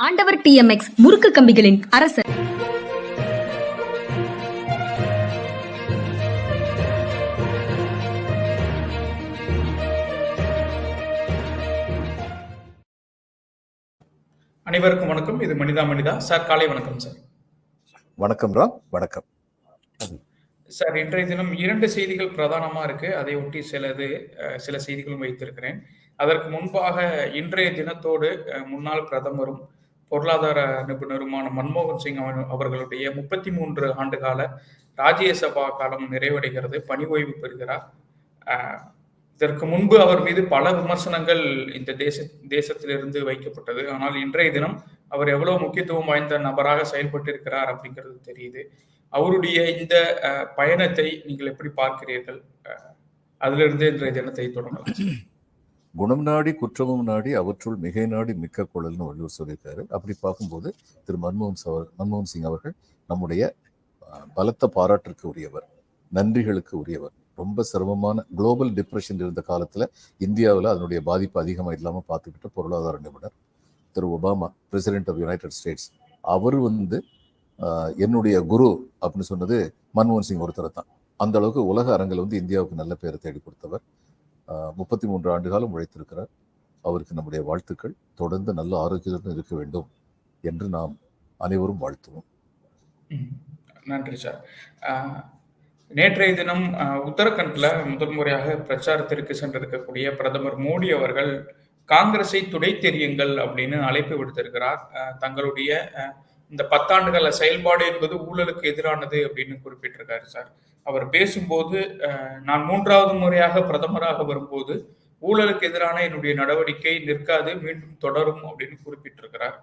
ஆண்டவர் டிஎம்எக்ஸ் முறுக்கு கம்பிகளின் அரசர். அனைவருக்கும் வணக்கம். இது மனிதா மனிதா. சார் காலை வணக்கம் சார். வணக்கம் ராம். வணக்கம். சார் இன்றைய தினம் இரண்டு செய்திகள் பிரதானமா இருக்கு. அதை ஒட்டி சிலது அஹ், சில செய்திகளும் வைத்திருக்கிறேன். அதற்கு முன்பாக இன்றைய தினத்தோடு முன்னாள் பிரதமரும் பொருளாதார நிபுணருமான மன்மோகன் சிங் அவர்களுடைய முப்பத்தி மூன்று ஆண்டு கால ராஜ்யசபா காலம் நிறைவடைகிறது பணி ஓய்வு பெறுகிறார் இதற்கு முன்பு அவர் மீது பல விமர்சனங்கள் இந்த தேச தேசத்திலிருந்து வைக்கப்பட்டது. ஆனால் இன்றைய தினம் அவர் எவ்வளவு முக்கியத்துவம் வாய்ந்த நபராக செயல்பட்டு இருக்கிறார் அப்படிங்கிறது தெரியுது. அவருடைய இந்த பயணத்தை நீங்கள் எப்படி பார்க்கிறீர்கள்? அதிலிருந்து இன்றைய தினத்தை தொடங்கலாம். குணம் நாடி குற்றமும் நாடி அவற்றுள் மிகை நாடி மிக்க குழல்னு வள்ளுவர் சொல்லியிருக்காரு. அப்படி பார்க்கும்போது திரு மன்மோகன் சவர் மன்மோகன் சிங் அவர்கள் நம்முடைய பலத்த பாராட்டிற்கு உரியவர் நன்றிகளுக்கு உரியவர். ரொம்ப சிரமமான குளோபல் டிப்ரெஷன் இருந்த காலத்தில் இந்தியாவில் அதனுடைய பாதிப்பு அதிகமாக இல்லாமல் பார்த்துக்கிட்ட பொருளாதார நிபுணர் திரு Obama president of United States அவர் வந்து என்னுடைய குரு அப்படின்னு சொன்னது மன்மோகன் சிங் ஒருத்தர் தான். அந்த அளவுக்கு உலக அரங்கில் வந்து இந்தியாவுக்கு நல்ல பேரை தேடி கொடுத்தவர். முப்பத்தி மூன்று ஆண்டு காலம் உழைத்திருக்கிறார். அவருக்கு நம்முடைய வாழ்த்துக்கள். தொடர்ந்து நல்ல ஆரோக்கியத்துடன் இருக்க வேண்டும் என்று நாம் அனைவரும் வாழ்த்துவோம். நன்றி சார். நேற்றைய தினம் உத்தரகண்ட்ல முதல் முறையாக பிரச்சாரத்திற்கு சென்றிருக்கக்கூடிய பிரதமர் மோடி அவர்கள் காங்கிரஸை துடை தெரியுங்கள் அப்படின்னு அழைப்பு விடுத்திருக்கிறார். தங்களுடைய இந்த பத்தாண்டுகள செயல்பாடு என்பது ஊழலுக்கு எதிரானது அப்படின்னு குறிப்பிட்டிருக்காரு சார். அவர் பேசும்போது நான் மூன்றாவது முறையாக பிரதமராக வரும்போது ஊழலுக்கு எதிரான என்னுடைய நடவடிக்கை நிற்காது மீண்டும் தொடரும் அப்படின்னு குறிப்பிட்டிருக்கிறார்.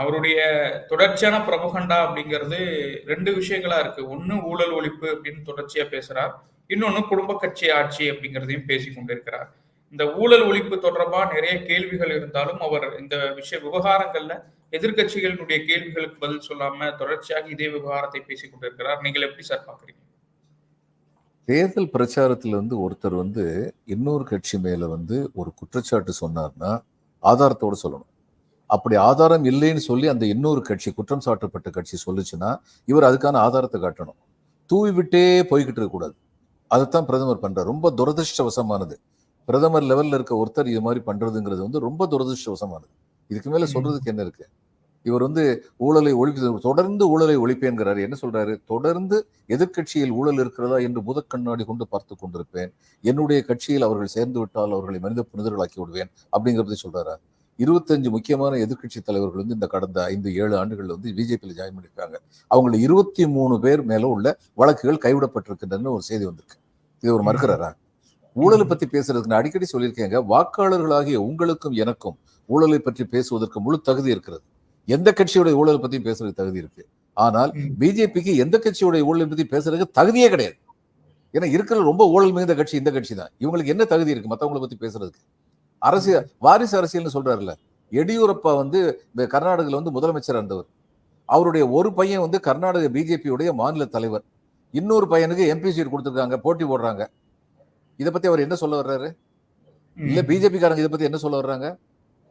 அவருடைய தொடர்ச்சியான பிரபகண்டா அப்படிங்கிறது ரெண்டு விஷயங்களா இருக்கு. ஒன்னு ஊழல் ஒழிப்பு அப்படின்னு தொடர்ச்சியா பேசுறார். இன்னொன்னு குடும்ப கட்சி ஆட்சி அப்படிங்கிறதையும் பேசி கொண்டிருக்கிறார். இந்த ஊழல் ஒழிப்பு தொடர்பா நிறைய கேள்விகள் இருந்தாலும் அவர் இந்த விஷய விவகாரங்கள்ல எதிர்க்கட்சிகளினுடைய கேள்விகளுக்கு பதில் சொல்லாம தொடர்ச்சியாக இதே விவகாரத்தை பேசிக் கொண்டிருக்கிறார். நீங்கள் எப்படி சார் பாக்குறீங்க தேர்தல் பிரச்சாரத்தில் வந்து ஒருத்தர் வந்து இன்னொரு கட்சி மேல வந்து ஒரு குற்றச்சாட்டு சொன்னார்னா ஆதாரத்தோட சொல்லணும். அப்படி ஆதாரம் இல்லைன்னு சொல்லி அந்த இன்னொரு கட்சி குற்றம் சாட்டப்பட்ட கட்சி சொல்லுச்சுன்னா இவர் அதுக்கான ஆதாரத்தை காட்டணும். தூவி விட்டே போய்கிட்டு இருக்கக்கூடாது அதைத்தான் பிரதமர் பண்றார். ரொம்ப துரதிருஷ்டவசமானது. பிரதமர் லெவல்ல இருக்க ஒருத்தர் இது மாதிரி பண்றதுங்கிறது வந்து ரொம்ப துரதிருஷ்டவசமானது. இதுக்கு மேல சொல்றதுக்கு என்ன இருக்கு? இவர் வந்து ஊழலை ஒழிப்பு தொடர்ந்து ஊழலை ஒழிப்பேன்கிறாரு. என்ன சொல்றாரு? தொடர்ந்து எதிர்க்கட்சியில் ஊழல் இருக்கிறதா என்று முதக்கண்ணாடி கொண்டு பார்த்து கொண்டிருப்பேன். என்னுடைய கட்சியில் அவர்கள் சேர்ந்து விட்டால் அவர்களை மனித புனிதர்களாக்கி விடுவேன் அப்படிங்கிறத சொல்றாரு? இருபத்தஞ்சு முக்கியமான எதிர்க்கட்சி தலைவர்கள் வந்து இந்த கடந்த ஐந்து ஏழு ஆண்டுகள்ல வந்து பிஜேபியில் ஜாயின் பண்ணிருக்காங்க அவங்கள இருபத்தி மூணு பேர் மேல உள்ள வழக்குகள் கைவிடப்பட்டிருக்கின்றன ஒரு செய்தி வந்திருக்கு. இது ஒரு மறுக்கிறாரா? ஊழலை பத்தி பேசுறதுக்கு நான் அடிக்கடி சொல்லியிருக்கேங்க. வாக்காளர்களாகிய உங்களுக்கும் எனக்கும் ஊழலை பற்றி பேசுவதற்கு முழு தகுதி இருக்கிறது. எந்த கட்சியுடைய ஊழலை பத்தி பேசுறதுக்கு தகுதி இருக்கு. ஆனால். பிஜேபிக்கு எந்த கட்சியுடைய ஊழலை பத்தி பேசுறதுக்கு தகுதியே கிடையாது. ஏன்னா இருக்கிற ரொம்ப ஊழல் மிகுந்த கட்சி இந்த கட்சி தான். இவங்களுக்கு என்ன தகுதி இருக்கு மத்தவங்கள பத்தி பேசுறதுக்கு? அரசியல் வாரிசு அரசியல்னு சொல்றாருல்ல. எடியூரப்பா வந்து கர்நாடகால வந்து முதலமைச்சர் இருந்தவர். அவருடைய ஒரு பையன் வந்து கர்நாடக பிஜேபியுடைய மாநில தலைவர். இன்னொரு பையனுக்கு எம்பி சீட் கொடுத்துருக்காங்க போட்டி போடுறாங்க. இதை பத்தி அவர் என்ன சொல்ல வர்றாரு? இல்ல பிஜேபி காரங்க இதை பத்தி என்ன சொல்ல வர்றாங்க?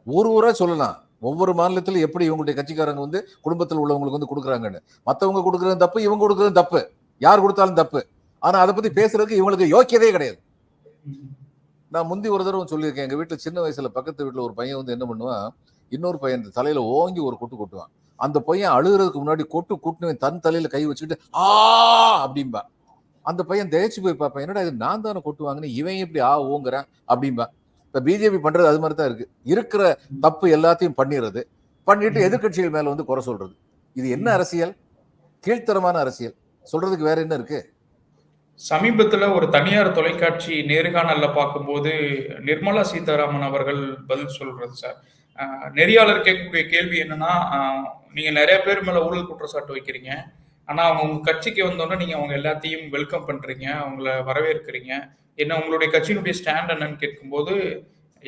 ஒரு ஊரா சொல்லலாம். ஒவ்வொரு மாநிலத்திலும் எப்படி இவங்களுடைய கட்சிக்காரங்க வந்து குடும்பத்தில் உள்ளவங்களுக்கு வந்து கொடுக்குறாங்கன்னு. மற்றவங்க கொடுக்குறது தப்பு இவங்க கொடுக்குறது தப்பு. யார் கொடுத்தாலும் தப்பு. ஆனால் அதை பத்தி பேசுறதுக்கு இவங்களுக்கு யோக்கியதே கிடையாது. நான் முந்தி ஒரு தடவை சொல்லியிருக்கேன். எங்க வீட்டில் சின்ன வயசுல பக்கத்து வீட்டில் ஒரு பையன் வந்து என்ன பண்ணுவான்? இன்னொரு பையன் இந்த தலையில ஓங்கி ஒரு கொட்டு கொட்டுவான். அந்த பையன் அழுகிறதுக்கு முன்னாடி கொட்டு கொட்டுனவன் தன் தலையில கை வச்சுக்கிட்டு ஆ அப்படிம்பா. அந்த பையன் தயச்சு போய் பார்ப்பேன். என்னடா இது? நான் தானே கொட்டுவாங்கன்னு இவன் எப்படி ஆ ஓங்குறேன் அப்படிம்பா. இப்ப பிஜேபி பண்றது அது மாதிரி தான் இருக்கு. இருக்கிற தப்பு எல்லாத்தையும் பண்ணிடுறது பண்ணிட்டு ம். எதிர்க்கட்சிகள் மேல வந்து குறை சொல்றது. இது என்ன அரசியல்? கீழ்த்தரமான அரசியல். சொல்றதுக்கு வேற என்ன இருக்கு? சமீபத்துல ஒரு தனியார் தொலைக்காட்சி நேர்காணல்ல பார்க்கும்போது நிர்மலா சீதாராமன் அவர்கள் பதில் சொல்றது சார். நெறியாளர் கேட்கக்கூடிய கேள்வி என்னன்னா அஹ், நீங்க நிறைய பேர் மேல ஊழல் குற்றச்சாட்டு வைக்கிறீங்க. ஆனா அவங்க உங்க கட்சிக்கு வந்தோடனே நீங்க அவங்க எல்லாத்தையும் வெல்கம் பண்றீங்க. அவங்கள வரவேற்கிறீங்க. என்ன உங்களுடைய கட்சியினுடைய ஸ்டாண்ட் என்னன்னு கேட்கும்போது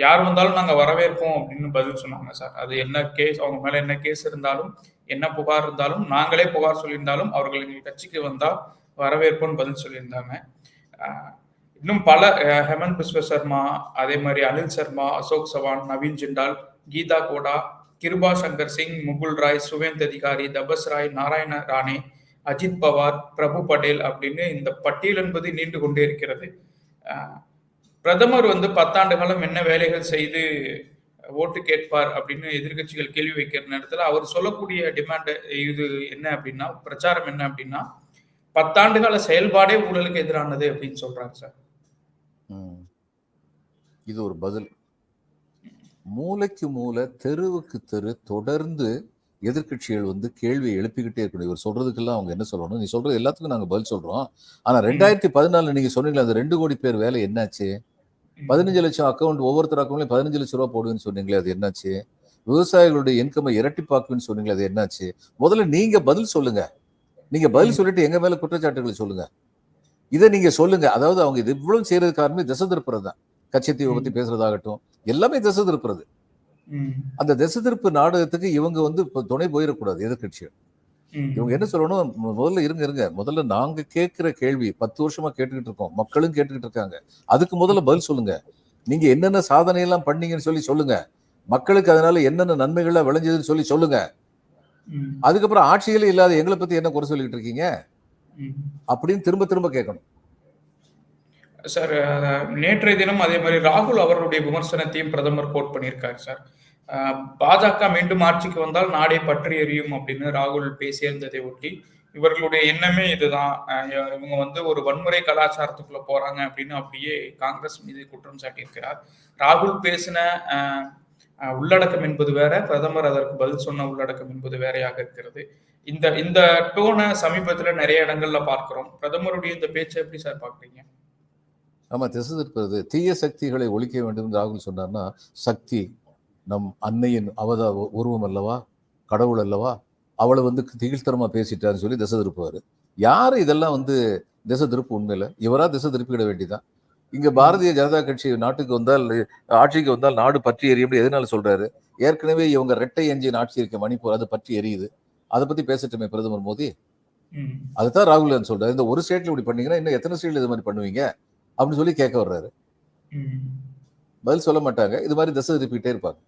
யார் வந்தாலும் நாங்க வரவேற்போம் அப்படின்னு பதில் சொன்னாங்க சார். அது என்ன கேஸ் அவங்க மேல என்ன கேஸ் இருந்தாலும் என்ன புகார் இருந்தாலும் நாங்களே புகார் சொல்லியிருந்தாலும் அவர்கள் எங்கள் கட்சிக்கு வந்தா வரவேற்போம்னு பதில் சொல்லியிருந்தாங்க. இன்னும் பல ஹெமந்த் பிஸ்வ சர்மா அதே மாதிரி அனில் சர்மா அசோக் சவான் நவீன் ஜிண்டால் கீதா கோடா கிருபா சங்கர் சிங் முகுல் ராய் சுவேந்த் அதிகாரி தபஸ் ராய் நாராயண ராணே அஜித் பவார் பிரபு படேல் அப்படின்னு இந்த பட்டியல் என்பது நீண்டு கொண்டே இருக்கிறது. பிரதமர் வந்து பத்தாண்டு காலம் என்ன வேலைகள் செய்து ஓட்டு கேட்பார் அப்படின்னு எதிர்க்கட்சிகள் கேள்வி வைக்கிற நேரத்தில் அவர் சொல்லக்கூடிய டிமாண்ட் இது என்ன அப்படின்னா பிரச்சாரம் என்ன அப்படின்னா பத்தாண்டு கால செயல்பாடே ஊழலுக்கு எதிரானது அப்படின்னு சொல்றாங்க சார். இது ஒரு பதில். மூலைக்கு மூலை தெருவுக்கு தெரு தொடர்ந்து எதிர்க்கட்சிகள் வந்து கேள்வியை எழுப்பிக்கிட்டே இருக்கணும். இவர் சொல்றதுக்கெல்லாம் அவங்க என்ன சொல்லணும்? நீ சொல்றது எல்லாத்துக்கும் நாங்கள் பதில் சொல்றோம். ஆனா ரெண்டாயிரத்தி பதினாலுல நீங்க சொன்னீங்களா அந்த ரெண்டு கோடி பேர் வேலை என்னாச்சு? பதினஞ்சு லட்சம் அக்கௌண்ட் ஒவ்வொருத்தர் அக்கௌண்ட்லயும் பதினஞ்சு லட்சம் ரூபா போடுவேன்னு சொன்னீங்களே அது என்னாச்சு? விவசாயிகளுடைய இன்கமை இரட்டிப்பாக்குன்னு சொன்னீங்களே அது என்னாச்சு? முதல்ல நீங்க பதில் சொல்லுங்க. நீங்க பதில் சொல்லிட்டு எங்க மேல குற்றச்சாட்டுகளை சொல்லுங்க. இதை நீங்க சொல்லுங்க. அதாவது அவங்க இது இவ்வளவு செய்யறது காரணமே திசை திருப்புறது தான் கட்சித்தீவை பத்தி பேசுறதாகட்டும் எல்லாமே திசை திருப்புறது அந்த திசை திருப்பு நாடகத்துக்கு இவங்க வந்து துணை போயிடக்கூடாது எதிர்க்கட்சிகள். ம், இவங்க என்ன சொல்லணும் முதல்ல இருங்க இருங்க. முதல்ல நாங்க கேட்கிற கேள்வி பத்து வருஷமா கேட்டுக்கிட்டு இருக்கோம். மக்களும் கேட்டுக்கிட்டு இருக்காங்க. அதுக்கு முதல்ல பதில் சொல்லுங்க. நீங்க என்னென்ன சாதனை எல்லாம் பண்ணீங்கன்னு சொல்லி சொல்லுங்க. மக்களுக்கு அதனால என்னென்ன நன்மைகள்லாம் விளைஞ்சதுன்னு சொல்லி சொல்லுங்க. அதுக்கப்புறம் ஆட்சிகளே இல்லாத எங்களை பத்தி என்ன குறை சொல்லிட்டு இருக்கீங்க. அப்படின்னு திரும்ப திரும்ப கேட்கணும். சார் நேற்றைய தினம் அதே மாதிரி ராகுல் அவர்களுடைய விமர்சனத்தையும் பிரதமர் கோட் பண்ணியிருக்காரு சார். பாஜக மீண்டும் ஆட்சிக்கு வந்தால் நாடே பற்றி எரியும் அப்படின்னு ராகுல் பேசியிருந்ததை ஒட்டி இவர்களுடைய எண்ணமே இதுதான். இவங்க வந்து ஒரு வன்முறை கலாச்சாரத்துக்குள்ள போறாங்க அப்படின்னு அப்படியே காங்கிரஸ் மீது குற்றம் சாட்டியிருக்கிறார். ராகுல் பேசின உள்ளடக்கம் என்பது வேற பிரதமர் அதற்கு பதில் சொன்ன உள்ளடக்கம் என்பது வேறையாக இருக்கிறது. இந்த இந்த டோனை சமீபத்துல நிறைய இடங்கள்ல பார்க்கிறோம். பிரதமருடைய இந்த பேச்சை எப்படி சார் பாக்குறீங்க ஆமா திசை இருக்கிறது தீய சக்திகளை ஒழிக்க வேண்டும் ராகுல் சொன்னார்னா சக்தி நம் அன்னையின் அவத உருவம் அல்லவா கடவுள் அல்லவா அவளை வந்து திகிழ்த்தரமா பேசிட்டான்னு சொல்லி திசை திருப்புவாரு. யாரு இதெல்லாம் வந்து திசை திருப்பு உண்மையில? இவரா திசை திருப்பிட வேண்டியதான் இங்க பாரதிய ஜனதா கட்சி நாட்டுக்கு வந்தால் ஆட்சிக்கு வந்தால் நாடு பற்றி எரியும் எதனால சொல்றாரு? ஏற்கனவே இவங்க ரெட்டை எஞ்சின் ஆட்சி இருக்க மணிப்பூர் அது பற்றி எரியுது. அதை பத்தி பேசட்டுமே பிரதமர் மோடி. ம், அதுதான் ராகுல் காந்தி சொல்றாரு. இந்த ஒரு ஸ்டேட்ல இப்படி பண்ணீங்கன்னா இன்னும் எத்தனை ஸ்டேட்ல இது மாதிரி பண்ணுவீங்க? அப்படின்னு சொல்லி கேட்க வர்றாரு. பதில் சொல்ல மாட்டாங்க. இது மாதிரி திசை திருப்பிட்டே இருப்பாங்க.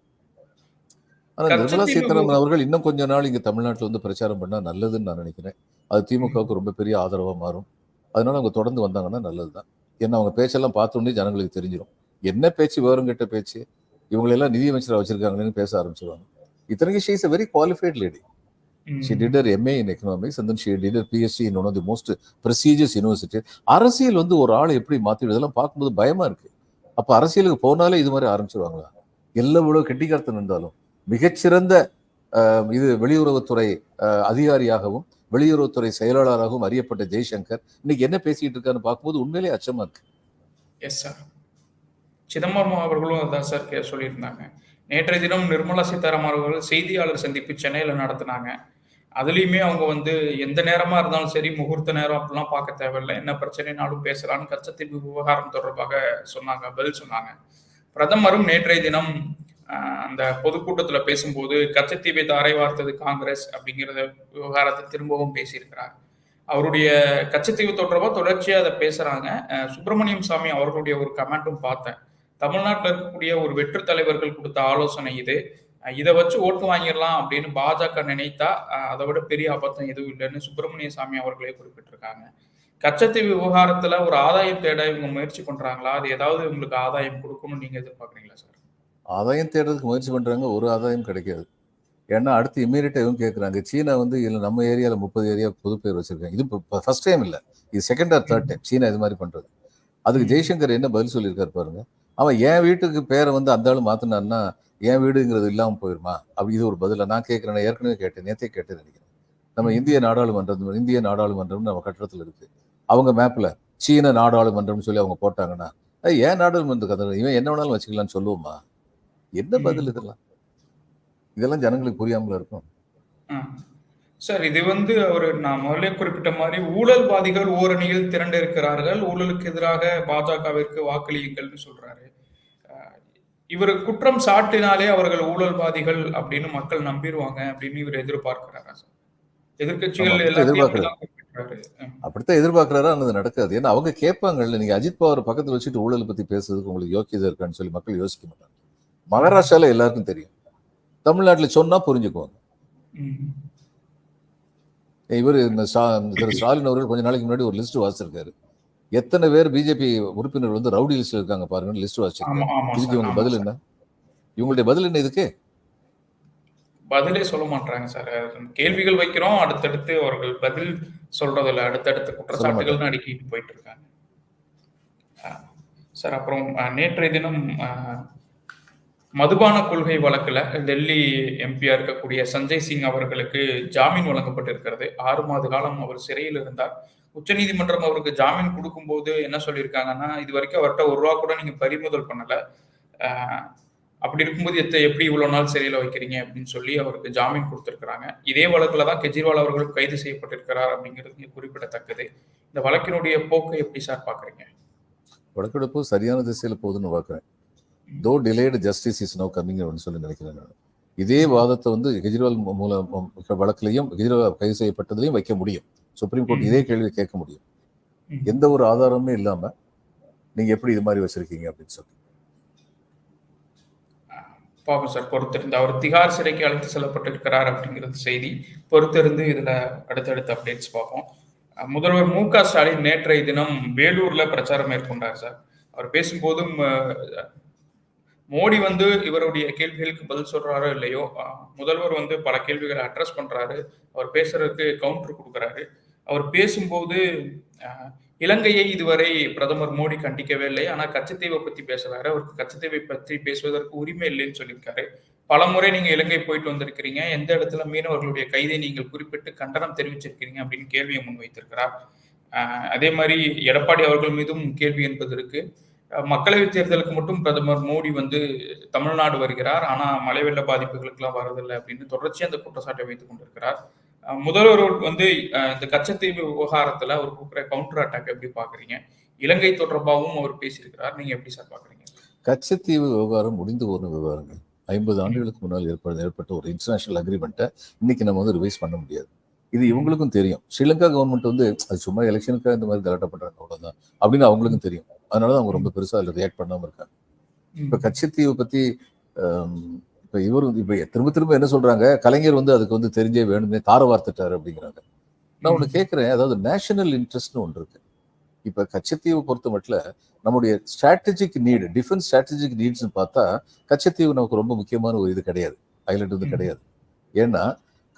ஆனா நிர்மலா சீதாராமன் அவர்கள் இன்னும் கொஞ்ச நாள் இங்க தமிழ்நாட்டுல வந்து பிரச்சாரம் பண்ணா நல்லதுன்னு நான் நினைக்கிறேன். அது திமுகவுக்கு ரொம்ப பெரிய ஆதரவா மாறும். அதனால அவங்க தொடர்ந்து வந்தாங்கன்னா நல்லதுதான். ஏன்னா அவங்க பேச்செல்லாம் பார்த்தோன்னே ஜனங்களுக்கு தெரிஞ்சிடும் என்ன பேச்சு விவரம் கெட்ட பேச்சு இவங்களெல்லாம் நிதியமைச்சரா வச்சிருக்காங்களேன்னு பேச ஆரம்பிச்சிருவாங்க. இத்தனைக்கு she is a very qualified lady ம். she did her MA in economics and then she did her PhD in one of the most prestigious university அரசியல் வந்து ஒரு ஆளை எப்படி மாத்தி இதெல்லாம் பார்க்கும்போது பயமா இருக்கு. அப்ப அரசியலுக்கு போனாலே இது மாதிரி ஆரம்பிச்சிருவாங்களா? எல்லாம் இவ்வளவு கெட்டிக்காரத்தன் இருந்தாலும். மிகச்சிறந்த இது வெளியுறவுத்துறை அதிகாரியாகவும் வெளியுறவுத்துறை செயலாளராகவும் அறியப்பட்ட ஜெய்சங்கர். இன்னைக்கு என்ன பேசிட்டு இருக்காருன்னு பார்க்கும்போது உண்மையிலே அச்சமா இருக்கு. எஸ் சார் சிதம்பரம் அவர்களும் அதான் சார் கே- சொல்லியிருந்தாங்க. நேற்றைய தினம் நிர்மலா சீதாராமன் அவர்கள் செய்தியாளர் சந்திப்பு சென்னையில் நடத்தினாங்க. அதுலேயுமே அவங்க வந்து எந்த நேரமாக இருந்தாலும் சரி முகூர்த்த நேரம் அப்படிலாம் பார்க்க தேவையில்லை. என்ன பிரச்சனைனாலும் பேசலாம்னு கச்சத்தீவு விவகாரம் தொடர்பாக சொன்னாங்க பதில் சொன்னாங்க. பிரதமரும் நேற்றைய தினம் அந்த பொதுக்கூட்டத்துல பேசும்போது கச்சத்தீவை தாரை வார்த்தது காங்கிரஸ் அப்படிங்கிறத விவகாரத்தை திரும்பவும் பேசியிருக்கிறார். அவருடைய கச்சத்தீவு தொடர்பாக தொடர்ச்சியாக அதை பேசுறாங்க. சுப்பிரமணியம் சாமி அவர்களுடைய ஒரு கமெண்ட்டும் பார்த்தேன். தமிழ்நாட்டில் இருக்கக்கூடிய ஒரு வெற்று தலைவர்கள் கொடுத்த ஆலோசனை இது. இதை வச்சு ஓட்டு வாங்கிடலாம் அப்படின்னு பாஜக நினைத்தா அதை விட பெரிய அபத்தம் எதுவும் இல்லைன்னு சுப்பிரமணிய சாமி அவர்களே குறிப்பிட்டிருக்காங்க. கச்சத்தீவு விவகாரத்துல ஒரு ஆதாயம் தேட இவங்க முயற்சி பண்றாங்களா? அது ஏதாவது உங்களுக்கு ஆதாயம் கொடுக்கணும்னு நீங்க எதிர்பார்க்குறீங்களா சார்? ஆதாயம் தேடுறதுக்கு முயற்சி பண்றாங்க ஒரு ஆதாயம் கிடைக்காது. ஏன்னா அடுத்து இம்மீடியட்டா இவங்க கேட்குறாங்க சீனா வந்து இதுல நம்ம ஏரியால முப்பது ஏரியா புது பேர் வச்சிருக்காங்க. இது ஃபர்ஸ்ட் டைம் இல்ல. இது செகண்ட் ஆர் தேர்ட் டைம் சீனா இது மாதிரி பண்றது. அதுக்கு. ஜெய்சங்கர் என்ன பதில் சொல்லியிருக்காரு பாருங்க. அவன் என் வீட்டுக்கு பேரை வந்து அந்த ஆளு மாத்தினான்னா என் வீடுங்கிறது இல்லாம போயிருமா? அப்படி இது ஒரு பதில நான் கேட்கிறேன் நான் ஏற்கனவே கேட்டேன். நேத்தே கேட்டேன் நினைக்கிறேன். நம்ம. இந்திய நாடாளுமன்றம் இந்திய நாடாளுமன்றம் நம்ம கட்டடத்துல இருக்கு. அவங்க மேப்ல சீன நாடாளுமன்றம்னு சொல்லி அவங்க போட்டாங்கன்னா "ஏய், ஏன் நாடாளுமன்ற கதை இவன் என்ன வேணாலும் வச்சுக்கலாம்னு சொல்லுவோமா? என்ன. பதில் இதெல்லாம்? இதெல்லாம் ஜனங்களுக்கு புரியாமல இருக்கும். சார் இது வந்து அவர் நான் முதல்ல குறிப்பிட்ட மாதிரி ஊழல்வாதிகள் ஓரணியில் திரண்டு இருக்கிறார்கள் ஊழலுக்கு எதிராக பாஜகவிற்கு வாக்களியுங்கள்னு சொல்றாரு. இவர் குற்றம் சாட்டினாலே அவர்கள் ஊழல்வாதிகள் அப்படின்னு மக்கள் நம்பிடுவாங்க அப்படின்னு இவர் எதிர்பார்க்கிறாரா சார்? எல்லாத்தையும் எதிர்பார்க்கிறாரு. அப்படித்தான் எதிர்பார்க்கிறாரா அது நடக்காது? ஏன்னா அவங்க கேட்பாங்கல்ல நீங்க அஜித் பவார் பக்கத்துல வச்சுட்டு ஊழல் பத்தி பேசுறதுக்கு உங்களுக்கு யோக்கியதை இருக்கான்னு சொல்லி மக்கள் யோசிக்க மாட்டாங்க. மகாராஷ்டிரால எல்லாருக்கும் தெரியும். தமிழ்நாட்டுல சொன்னா புரிஞ்சுக்குவாங்க. இவர் இந்த திரு ஸ்டாலின் அவர்கள் கொஞ்ச நாளைக்கு முன்னாடி ஒரு லிஸ்ட் வாசிச்சிருக்காரு. எத்தனை பேர் பிஜேபி உறுப்பினர் வந்து ரவுடி லிஸ்ட்ல இருக்காங்க பாருங்க லிஸ்ட் ஆமா இதுக்கு இவங்க பதில் என்ன? இவங்களுடைய பதில் என்ன இதுக்கு? பதிலே சொல்ல மாட்டாங்க சார். கேள்விகள் வைக்கிறோம் அடுத்தடுத்து அவர்கள் பதில் சொல்றதில்ல. அடுத்தடுத்த குற்றச்சாட்டுகள் அடுக்கிட்டு போயிட்டு இருக்காங்க. சார் அப்புறம் நேற்றைய தினம் மதுபான கொள்கை வழக்குல டெல்லி எம்பியா இருக்கக்கூடிய சஞ்சய் சிங் அவர்களுக்கு ஜாமீன் வழங்கப்பட்டிருக்கிறது. ஆறு மாத காலம் அவர் சிறையில் இருந்தார். உச்சநீதிமன்றம் அவருக்கு ஜாமீன் கொடுக்கும்போது என்ன சொல்லியிருக்காங்கன்னா இது வரைக்கும் அவர்கிட்ட ஒரு ரூபா கூட நீங்க பறிமுதல் பண்ணல. அப்படி இருக்கும்போது எத்த எப்படி இவ்வளவு நாள் சிறையில் வைக்கிறீங்க அப்படின்னு சொல்லி அவருக்கு ஜாமீன் கொடுத்திருக்கிறாங்க. இதே வழக்குல தான் கெஜ்ரிவால் அவர்கள் கைது செய்யப்பட்டிருக்கிறார் அப்படிங்கிறது குறிப்பிடத்தக்கது. இந்த வழக்கினுடைய போக்கை எப்படி சார் பாக்குறீங்க வழக்கெடுப்பு சரியான திசையில போகுதுன்னு பார்க்குறேன். Though delayed justice is no coming அப்படின்னு சொல்லி நினைக்கிறேன் நான். இதே வாதத்தை வந்து கெஜ்ரிவால் மூலம் வழக்கிலையும் கெஜ்ரிவால் கைது செய்யப்பட்டதிலையும் வைக்க முடியும். சுப்ரீம் கோர்ட் இதே கேள்வி கேட்க முடியும். எந்த ஒரு ஆதாரமுமே இல்லாம நீங்க எப்படி இது மாதிரி வச்சிருக்கீங்க அப்படின்னு சொல்லி. பாப்போம் சார் பொறுத்திருந்து அவர் திகார் சிறைக்கு அழைத்து செல்லப்பட்டிருக்கிறார் அப்படிங்கிறது செய்தி. பொறுத்திருந்து இதுல அடுத்தடுத்த அப்டேட்ஸ் பார்ப்போம். முதல்வர் மு க ஸ்டாலின் நேற்றைய தினம் வேலூர்ல பிரச்சாரம் மேற்கொண்டார் சார். அவர் பேசும்போதும் மோடி வந்து இவருடைய கேள்விகளுக்கு பதில் சொல்றாரோ இல்லையோ முதல்வர் வந்து பல கேள்விகளை அட்ரஸ் பண்றாரு. அவர் பேசுறதுக்கு கவுண்டர் கொடுக்குறாரு. அவர் பேசும்போது இலங்கையை இதுவரை பிரதமர் மோடி கண்டிக்கவே இல்லை. ஆனால் கச்சத்தீவை பத்தி பேசுறாரு. அவருக்கு கச்சத்தீவை பற்றி பேசுவதற்கு உரிமை இல்லைன்னு சொல்லியிருக்காரு. பல முறை நீங்க இலங்கை போயிட்டு வந்திருக்கிறீங்க. எந்த இடத்துல மீனவர்களுடைய கைதை நீங்கள் குறிப்பிட்டு கண்டனம் தெரிவிச்சிருக்கிறீங்க அப்படின்னு கேள்வியை முன்வைத்திருக்கிறார். அதே மாதிரி எடப்பாடி அவர்கள் மீதும் கேள்வி என்பது இருக்கு. மக்களவைத் தேர்தலுக்கு மட்டும் பிரதமர் மோடி வந்து தமிழ்நாடு வருகிறார். ஆனா மழை வெள்ள பாதிப்புகளுக்கெல்லாம் வரதில்லை அப்படின்னு தொடர்ச்சி அந்த குற்றச்சாட்டை வைத்துக் கொண்டிருக்கிறார். முதல்வர் வந்து இந்த கச்சத்தீவு விவகாரத்துல அவர் கொடுக்குற கவுண்டர் அட்டாக் எப்படி பாக்குறீங்க? இலங்கை தொடர்பாகவும் அவர் பேசியிருக்கிறார். நீங்க எப்படி சார் பாக்குறீங்க? கச்சத்தீவு விவகாரம் முடிந்து போன விவகாரங்கள். ஐம்பது ஆண்டுகளுக்கு முன்னால் ஏற்பட்ட ஏற்பட்ட ஒரு இன்டர்நேஷனல் அக்ரிமெண்ட்டை இன்னைக்கு நம்ம வந்து ரிவைஸ் பண்ண முடியாது. இது இவங்களுக்கும் தெரியும். ஸ்ரீலங்கா கவர்மெண்ட் வந்து அது சும்மா எலெக்ஷனுக்காக இந்த மாதிரி கலாட்டம் பண்றாங்க அவ்வளவுதான். அப்படின்னு அவங்களுக்கும் தெரியும். அதனால தான் அவங்க ரொம்ப பெருசா அதில் ரியாக்ட் பண்ணாம இருக்காங்க. இப்ப கச்சத்தீவை பத்தி ஆம், இப்ப இவர் இப்ப திரும்ப திரும்ப என்ன சொல்றாங்க? கலைஞர் வந்து அதுக்கு வந்து தெரிஞ்சே வேணும்னே தார வார்த்துட்டாரு அப்படிங்கிறாங்க. நான் ஒண்ணு கேட்கிறேன் அதாவது நேஷனல் இன்ட்ரெஸ்ட்னு ஒன்று இருக்கு. இப்ப கச்சத்தீவை பொறுத்த மட்டும் நம்முடைய ஸ்ட்ராட்டஜிக் நீடு டிஃபென்ஸ் ஸ்ட்ராட்டஜிக் நீட்ஸ்னு பார்த்தா கச்சத்தீவு நமக்கு ரொம்ப முக்கியமான ஒரு இது கிடையாது. ஐலண்ட் வந்து. கிடையாது. ஏன்னா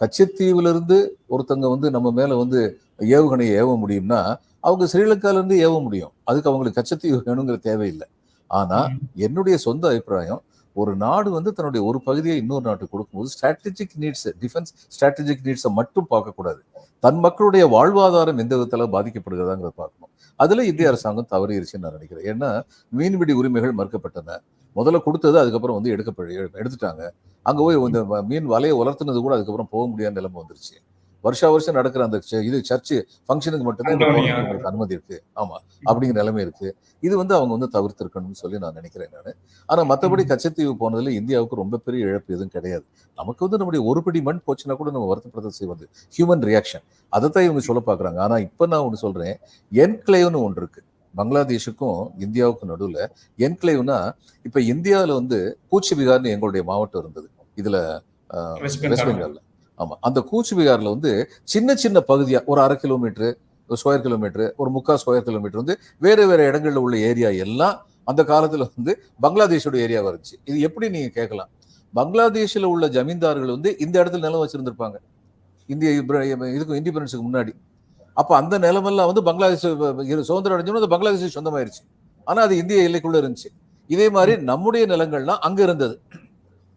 கச்சத்தீவுல இருந்து ஒருத்தங்க வந்து நம்ம மேல வந்து ஏவுகணையை ஏவ முடியும்னா அவங்க ஸ்ரீலங்கால இருந்து ஏவ முடியும். அதுக்கு அவங்களுக்கு கச்சத்தீவு வேணுங்கிற தேவையில்லை. ஆனா என்னுடைய சொந்த அபிப்பிராயம் ஒரு நாடு வந்து தன்னுடைய ஒரு பகுதியை இன்னொரு நாட்டுக்கு கொடுக்கும்போது ஸ்ட்ராட்டஜிக் நீட்ஸ் டிஃபென்ஸ் ஸ்ட்ராட்டஜிக் நீட்ஸை மட்டும் பார்க்கக்கூடாது. தன் மக்களுடைய வாழ்வாதாரம் எந்த விதத்துல பாதிக்கப்படுகிறதாங்கிறத பார்க்கணும். அதுல இந்திய அரசாங்கம் தவறிடுச்சுன்னு நான் நினைக்கிறேன். ஏன்னா மீன்பிடி உரிமைகள் மறுக்கப்பட்டன. முதல்ல கொடுத்தது அதுக்கப்புறம் வந்து எடுக்கப்ப எடுத்துட்டாங்க. அங்க போய் இந்த மீன் வலையை வளர்த்துனது கூட அதுக்கப்புறம் போக முடியாத நிலைமை வந்துருச்சு. வருஷா வருஷம் நடக்கிற அந்த இது சர்ச்சு ஃபங்க்ஷனுக்கு மட்டும்தான் அனுமதி இருக்கு. ஆமா. அப்படிங்கிற நிலைமை இருக்கு. இது வந்து அவங்க வந்து தவிர்த்திருக்கணும்னு சொல்லி நான் நினைக்கிறேன் நான். ஆனா மத்தபடி கச்சத்தீவு போனதுல இந்தியாவுக்கு ரொம்ப பெரிய இழப்பு எதுவும் கிடையாது. நமக்கு வந்து நம்முடைய ஒரு பிடி மண் போச்சுன்னா கூட நம்ம வருத்தப்படுத்த செய்வது. ஹியூமன் ரியாக்ஷன் அதைத்தான் இவங்க சொல்ல பாக்குறாங்க. ஆனா இப்ப நான் ஒண்ணு சொல்றேன். என்க்ளேவ்னு ஒன்று இருக்கு. பங்களாதேஷுக்கும் இந்தியாவுக்கும் நடுவுல என்க்ளேவ்னா இப்ப இந்தியாவுல வந்து கூச்சி பீகார்னு எங்களுடைய மாவட்டம் இருந்தது. இதுல வெஸ்ட் வெஸ்ட் பெங்கால் பெங்கால்ல ஆமா. அந்த கூச்சு விகாரில் வந்து சின்ன சின்ன பகுதியா ஒரு அரை கிலோமீட்டர் ஒரு ஸ்கொயர் கிலோமீட்டர் ஒரு முக்கால் ஸ்கொயர் கிலோமீட்டர் வந்து வேறு வேறு இடங்களில் உள்ள ஏரியா எல்லாம் அந்த காலத்தில் வந்து பங்களாதேஷோட ஏரியா இருந்துச்சு. இது எப்படி நீங்கள் கேட்கலாம்? பங்களாதேஷில் உள்ள ஜமீன்தார்கள் வந்து இந்த இடத்துல நிலம் வச்சுருந்துருப்பாங்க. இந்திய இப்ர- இதுக்கு இண்டிபெண்டன்ஸுக்கு முன்னாடி. அப்போ அந்த நிலமெல்லாம் வந்து பங்களாதேஷ் சுதந்திரம் அடைஞ்சோன்னு அது பங்களாதேஷ் சொந்தமாயிருச்சு. ஆனால் அது இந்திய எல்லைக்குள்ளே இருந்துச்சு. இதே மாதிரி நம்முடைய நிலங்கள்லாம் அங்கே இருந்தது.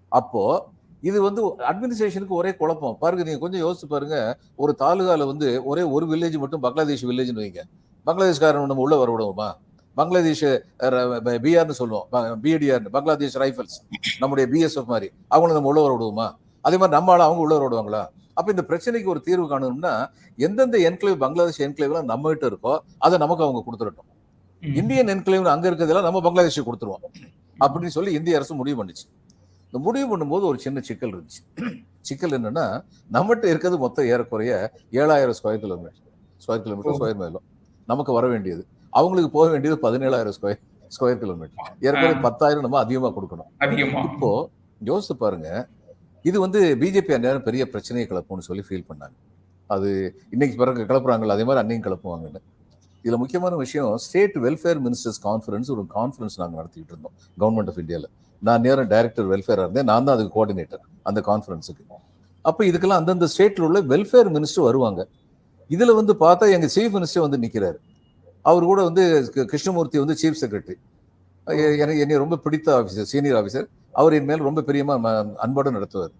அப்போது இது வந்து அட்மினிஸ்ட்ரேஷனுக்கு ஒரே குழப்பம். பாருங்க நீங்க கொஞ்சம் யோசிச்சு பாருங்க. ஒரு தாலுகால வந்து ஒரே ஒரு வில்லேஜ் மட்டும் பங்களாதேஷ் வில்லேஜ்னு வைங்க. பங்களாதேஷ்காரன் நம்ம உள்ள வர விடுவோமா? பங்களாதேஷ் பிஆர்னு சொல்லுவோம். பிஏடிஆர் பங்களாதேஷ் ரைஃபிள்ஸ் நம்முடைய பிஎஸ்எஃப் மாதிரி. அவங்கள நம்ம உள்ள வர விடுவோமா? அதே மாதிரி நம்ம ஆள அவங்க உள்ள வர விடுவாங்களா? அப்ப இந்த பிரச்சனைக்கு ஒரு தீர்வு காணணும்னா எந்தெந்த என்க்ளேவ் பங்களாதேஷ் என்க்ளேவ்லாம் நம்ம கிட்ட இருக்கோ அதை நமக்கு அவங்க கொடுத்துடட்டும். இந்தியன் என்க்ளேவ் அங்க இருக்கிறதெல்லாம் நம்ம பங்களாதேஷுக்கு கொடுத்துருவோம். அப்படின்னு சொல்லி இந்திய அரசு முடிவு பண்ணுச்சு. இந்த முடிவு பண்ணும்போது ஒரு சின்ன சிக்கல் இருந்துச்சு. சிக்கல் என்னன்னா நம்மகிட்ட இருக்கிறது மொத்தம் ஏறக்குறைய ஏழாயிரம் square kilometre square kilometre. Square மைலும் நமக்கு வர வேண்டியது. அவங்களுக்கு போக வேண்டியது பதினேழாயிரம் ஸ்கொயர் ஸ்கொயர் கிலோமீட்டர் ஏற்கனவே. பத்தாயிரம் நம்ம அதிகமா கொடுக்கணும். இப்போ யோசிச்சு பாருங்க. இது வந்து பிஜேபி அந்நேரம் பெரிய பிரச்சனையை கிளப்பும்னு சொல்லி ஃபீல் பண்ணாங்க. அது இன்னைக்கு பிறகு கிளப்புறாங்கல்ல அதே மாதிரி அன்னையும் கிளப்புவாங்கன்னு. இதுல முக்கியமான விஷயம் ஸ்டேட் வெல்ஃபேர் மினிஸ்டர்ஸ் கான்ஃபரன்ஸ் ஒரு கான்ஃபரன்ஸ் நாங்கள் நடத்திட்டு இருந்தோம். கவர்மெண்ட் ஆஃப் இந்தியாவில் நான் நேரம் டைரக்டர் வெல்ஃபேராக இருந்தேன். நான் தான் அதுக்கு கோஆர்டினேட்டர் அந்த கான்ஃபரன்ஸுக்கு அப்போ இதுக்கெல்லாம் அந்தந்த ஸ்டேட்டில் உள்ள வெல்ஃபேர் மினிஸ்டர் வருவாங்க. இதில் வந்து பார்த்தா எங்கள் சீஃப் மினிஸ்டர் வந்து நிற்கிறாரு அவர் கூட வந்து கிருஷ்ணமூர்த்தி வந்து சீஃப் செக்ரட்டரி எனக்கு என்னை ரொம்ப பிடித்த ஆஃபீஸர் சீனியர் ஆஃபீஸர் அவர் என் மேல் ரொம்ப பிரியமாக ம- அன்போடு நடத்துவார்.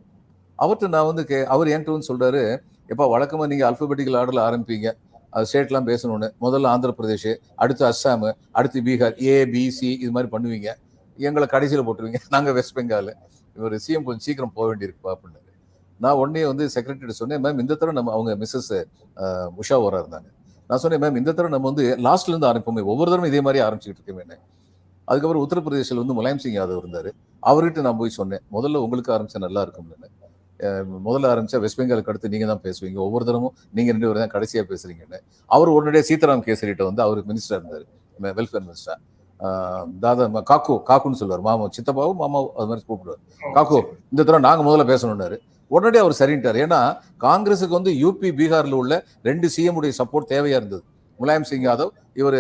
அவர்கிட்ட நான் வந்து கே அவர் என்கிட்ட வந்து சொல்கிறாரு எப்பா வழக்கமாக நீங்கள் அல்பபெட்டிக்கல் ஆர்டரில் ஆரம்பிப்பீங்க. அது ஸ்டேட்லாம் பேசணும்னு. முதல்ல ஆந்திர பிரதேஷ் அடுத்து அஸ்ஸாம் அடுத்து பீகார் ஏபிசி இது மாதிரி பண்ணுவீங்க. எங்களை கடைசியில் போட்டுருவீங்க. நாங்கள் வெஸ்ட் பெங்கால் இவர் சிஎம் கொஞ்சம் சீக்கிரம் போக வேண்டியிருக்குப்பா அப்படின்னாரு. நான் உடனே வந்து செக்ரட்டரி சொன்னேன் மேம் இந்த தடவை நம்ம அவங்க மிஸ்ஸஸ் உஷா ஓரா இருந்தாங்க. நான் சொன்னேன் மேம் இந்த தடவை நம்ம வந்து லாஸ்ட்லேருந்து ஆரம்பிப்போமே ஒவ்வொரு தடவை இதே மாதிரி ஆரம்பிச்சுட்டு இருக்கேன் அதுக்கப்புறம் உத்தரப்பிரதேசில் வந்து முலாயம் சிங் யாதவ் இருந்தார். அவர்கிட்ட நான் போய் சொன்னேன் முதல்ல உங்களுக்கு ஆரம்பிச்சா நல்லா இருக்கும்னு முதல்ல ஆரம்பிச்சா வெஸ்ட் பெங்காலுக்கு அடுத்து நீங்கள் தான் பேசுவீங்க ஒவ்வொரு தடமும் நீங்கள் ரெண்டு பேரும் தான் கடைசியாக பேசுறீங்கன்னு. அவர் உடனடியாக சீதாராம் கேசரிட்ட வந்து அவர் மினிஸ்டர் இருந்தார் வெல்ஃபேர் மினிஸ்டர் தாதா காக்கு காக்குன்னு சொல்லுவார். மாமா சித்தப்பாவும் மாமாவும் அது மாதிரி கூப்பிடுவார். காக்கு இந்த தடவை நாங்க முதல்ல பேசணும்னாரு. உடனே அவர் சரின்ட்டார். ஏன்னா காங்கிரஸுக்கு வந்து யூபி பீகார்ல உள்ள ரெண்டு சிஎம் உடைய சப்போர்ட் தேவையா இருந்தது. முலாயம் சிங் யாதவ் இவர்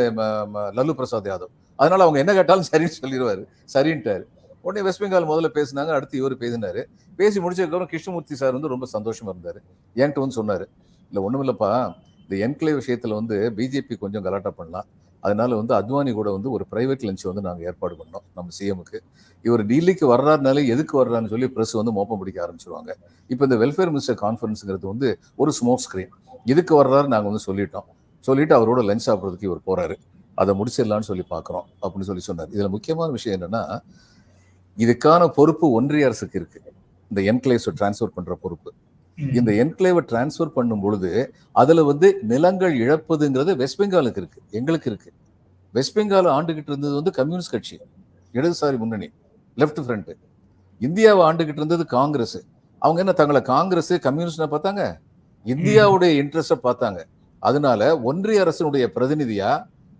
லல்லு பிரசாத் யாதவ். அதனால அவங்க என்ன கேட்டாலும் சரின்னு சொல்லிடுவாரு சரின்ட்டாரு. உடனே வெஸ்ட் பெங்கால் முதல்ல பேசினாங்க. அடுத்து இவர் பேசினாரு. பேசி முடிச்சதுக்கப்புறம் கிருஷ்ணமூர்த்தி சார் வந்து ரொம்ப சந்தோஷமா இருந்தாரு. என்கிட்ட வந்து சொன்னாரு. இல்ல ஒண்ணுமில்லப்பா. இந்த என்க்ளேவ் விஷயத்துல வந்து பிஜேபி கொஞ்சம் கலாட்டா பண்ணலாம். அதனால வந்து அத்வானி கூட வந்து ஒரு பிரைவேட் லஞ்ச் வந்து நாங்க ஏற்பாடு பண்ணோம் நம்ம சிஎமுக்கு இவர் டெல்லிக்கு வர்றாருனாலே எதுக்கு வர்றாருன்னு சொல்லி பிரஸ் வந்து மோப்பம் பிடிக்க ஆரம்பிச்சிருவாங்க. இப்போ இந்த வெல்ஃபேர் மினிஸ்டர் கான்ஃபரன்ஸுங்கிறது வந்து ஒரு ஸ்மோக் ஸ்கிரீன் இதுக்கு வர்றாரு நாங்க வந்து சொல்லிட்டோம். சொல்லிட்டு அவரோட லஞ்ச் சாப்பிட்றதுக்கு இவர் போறாரு. அதை முடிச்சிடலாம்னு சொல்லி பார்க்குறோம் அப்படின்னு சொல்லி சொன்னார். இதுல முக்கியமான விஷயம் என்னன்னா இதுக்கான பொறுப்பு ஒன்றிய அரசுக்கு இருக்கு. இந்த என்க்ளேவ்ஸ் டிரான்ஸ்ஃபர் பண்ற பொறுப்பு. இந்த என்க்ளேவை டிரான்ஸ்ஃபர் பண்ணும் பொழுது அதுல வந்து நிலங்கள் இழப்பதுங்கிறது வெஸ்ட் பெங்காலுக்கு இருக்கு. எங்களுக்கு இருக்கு. வெஸ்ட் பெங்கால் ஆண்டுகிட்டு இருந்தது வந்து கம்யூனிஸ்ட் கட்சி இடதுசாரி முன்னணி லெஃப்ட் ஃப்ரண்ட் இந்தியாவை ஆண்டுகிட்டு இருந்தது காங்கிரஸ். அவங்க என்ன தங்களை காங்கிரஸ் கம்யூனிஸ்ட்னா பார்த்தாங்க? இந்தியாவுடைய இன்ட்ரெஸ்ட பார்த்தாங்க. அதனால ஒன்றிய அரசினுடைய பிரதிநிதியா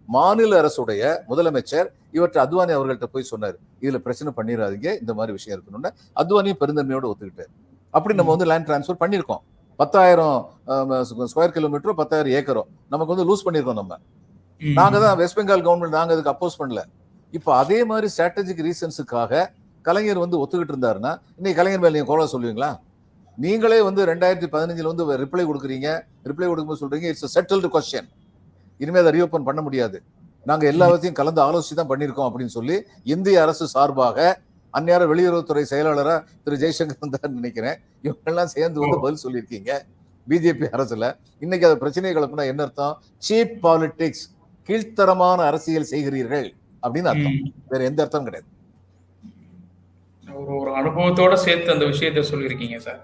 மாநில அரசுடைய முதலமைச்சர் இவற்றை அத்வானி அவர்கள்ட்ட போய் சொன்னார். இதுல பிரச்சனை பண்ணிடாதீங்க இந்த மாதிரி விஷயம் இருக்கணும்னு. அத்வானியும் பெருந்தன்மையோட ஒத்துக்கிட்டார். அப்படி நம்ம வந்து லேண்ட் டிரான்ஸ்ஃபர் பண்ணியிருக்கோம். பத்தாயிரம் ஸ்கொயர் கிலோமீட்டரும் பத்தாயிரம் ஏக்கரோ நமக்கு வந்து லூஸ் பண்ணியிருக்கோம் நம்ம. நாங்க தான் வெஸ்ட் பெங்கால் கவர்மெண்ட் நாங்க அதுக்கு அப்போஸ் பண்ணல. இப்போ அதே மாதிரி ஸ்ட்ராட்டஜிக் ரீசன்ஸுக்காக கலைஞர் வந்து ஒத்துக்கிட்டு இருந்தாருன்னா இன்னைக்கு கலைஞர் மேல நீங்க கோலம் சொல்லுவீங்களா? நீங்களே வந்து ரெண்டாயிரத்தி பதினஞ்சுல வந்து ரிப்ளை கொடுக்குறீங்க. ரிப்ளை கொடுக்கும்போது சொல்றீங்க இட்ஸ் செட்டில்டு கொஸ்டின் இனிமே அதை ரீஓப்பன் பண்ண முடியாது. நாங்க எல்லாத்தையும் கலந்து ஆலோசிச்சு தான் பண்ணியிருக்கோம் அப்படின்னு சொல்லி இந்திய அரசு சார்பாக அந்நேரம் வெளியுறவுத்துறை செயலாளரா திரு ஜெய்சங்கர் வந்தார் நினைக்கிறேன். இவங்கெல்லாம் சேர்ந்து வந்து பதில் சொல்லியிருக்கீங்க. பிஜேபி அரசுல. இன்னைக்கு அது பிரச்சனை கிளப்புனா என்ன அர்த்தம்? சீப் பாலிடிக்ஸ் கீழ்த்தரமான அரசியல் செய்கிறீர்கள் அப்படின்னு அர்த்தம். வேற எந்த அர்த்தம் கிடையாது. ஒரு ஒரு அனுபவத்தோட சேர்த்து அந்த விஷயத்த சொல்லியிருக்கீங்க சார்.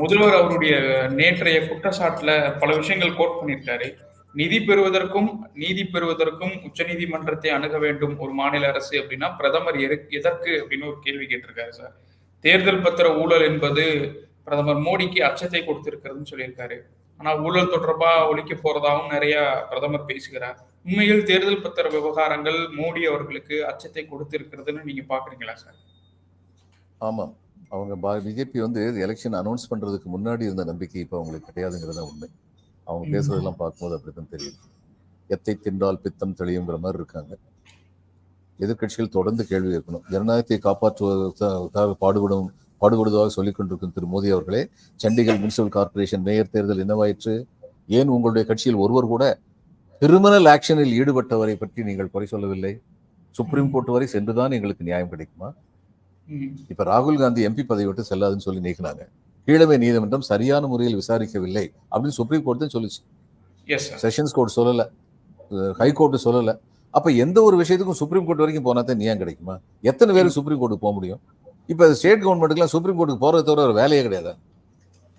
முதல்வர் அவருடைய நேற்றைய குற்றச்சாட்டுல பல விஷயங்கள் கோட் பண்ணியிருக்காரு. நிதி பெறுவதற்கும் நீதி பெறுவதற்கும் உச்சநீதிமன்றத்தை அணுக வேண்டும் ஒரு மாநில அரசு அப்படின்னா பிரதமர் எதற்கு அப்படின்னு ஒரு கேள்வி கேட்டிருக்காரு சார். தேர்தல் பத்திர ஊழல் என்பது பிரதமர் மோடிக்கு அச்சத்தை கொடுத்திருக்கிறதுன்னு சொல்லியிருக்காரு. ஆனா ஊழல் தொடர்பா ஒழிக்க போறதாகவும் நிறைய பிரதமர் பேசுகிறார். உண்மையில் தேர்தல் பத்திர விவகாரங்கள் மோடி அவர்களுக்கு அச்சத்தை கொடுத்திருக்கிறதுன்னு நீங்க பாக்குறீங்களா சார்? ஆமாம் அவங்க பிஜேபி வந்து எலெக்ஷன் அனௌன்ஸ் பண்றதுக்கு முன்னாடி இருந்த நம்பிக்கை இப்போ அவங்களுக்கு கிடையாதுங்கிறத உண்மை. அவங்க. பேசுறதெல்லாம் பார்க்கும்போது அப்படித்தான் தெரியும் எத்தை தின்றால் பித்தம் தெளியுங்கிற மாதிரி இருக்காங்க. எதிர்க்கட்சிகள் தொடர்ந்து கேள்வி கேட்கணும். ஜனநாயகத்தை காப்பாற்றுவதற்காக பாடுபடும் பாடுபடுவதாக சொல்லிக் கொண்டிருக்கும் திரு மோடி அவர்களே சண்டிகர் முனிசிபல் கார்ப்பரேஷன் மேயர் தேர்தல் என்னவாயிற்று? ஏன் உங்களுடைய கட்சியில் ஒருவர் கூட கிரிமினல் ஆக்ஷனில் ஈடுபட்டவரை பற்றி நீங்கள் குறை சொல்லவில்லை. சுப்ரீம் கோர்ட் வரை சென்றுதான் எங்களுக்கு நியாயம் கிடைக்குமா. இப்ப ராகுல் காந்தி எம்பி பதவி விட்டு செல்லாதுன்னு சொல்லி நீக்கினாங்க. கீழமை நீதிமன்றம் சரியான முறையில் விசாரிக்கவில்லை அப்படின்னு சுப்ரீம் கோர்ட் தான் சொல்லுச்சு. செஷன்ஸ் கோர்ட் சொல்லல. ஹை கோர்ட் சொல்லல. அப்ப எந்த ஒரு விஷயத்துக்கும் சுப்ரீம் கோர்ட் வரைக்கும் போனா தான் நியாயம் கிடைக்குமா? எத்தனை பேருக்கு சுப்ரீம் கோர்ட்டுக்கு போக முடியும்? இப்ப ஸ்டேட் கவர்மெண்ட்டுக்குலாம் சுப்ரீம் கோர்ட்டுக்கு போறதை தவிர ஒரு வேலையே கிடையாது?